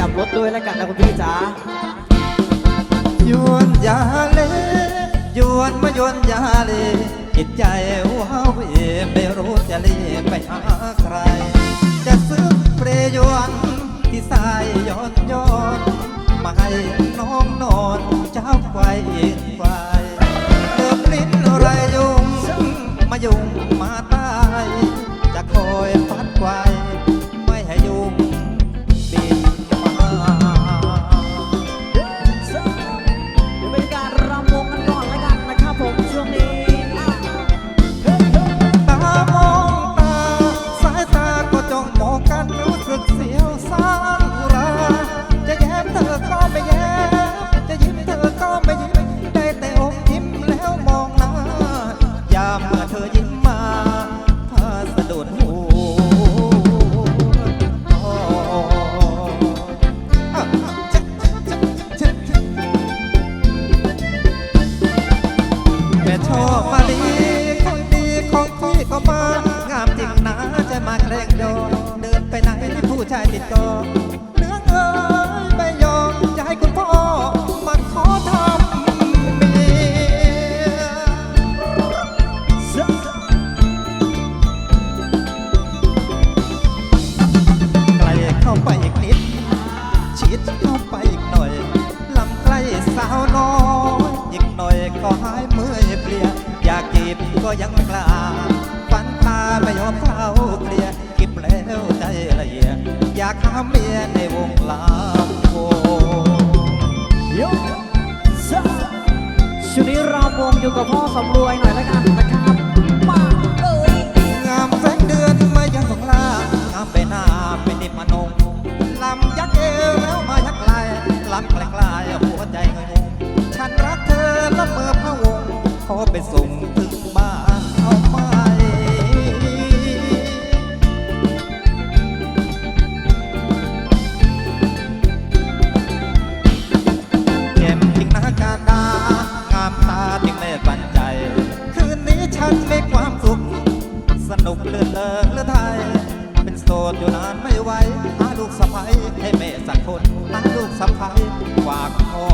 ยับรถด้วยแล้วกันนะคุณพี่จ๋ายวนยาเลยยวนมายวนยาเลยจิตใจว้าวเอไม่รู้จะเลีไปหาใคร จะซื้อเปรยวนที่สายย้อนย้อนมาให้ ดี คนดีของพี่ก็มา งามจริงนะจะมาแกล้งโดนเดินไปไหนผู้ชายติดต่อ ฝันตาไม่ยอมเข้าเคลียร์คิดแล้วใจละเอียดอยากหาเมียในวงลำโพงโยซะช่วงนี้รำวงอยู่กับพ่อสำรวยหน่อยแล้วกันนะครับมาเอ้ยงามแสงเดือนมายังสงลางามใบหน้าเป็นนิมมานงลำยักเอวแล้วมายักไหลลำแกล้งลายหัวใจเงยงงฉันรักเธอละเมอพะวงขอไปส่ง นนี้ฉันมีความสุข สนุกเลื่อนเลิกเลือไทย เป็นโสดอยู่นานไม่ไหวหาลูกสะใภ้ให้แม่สักคนหาลูกสะใภ้ฝากพ่อ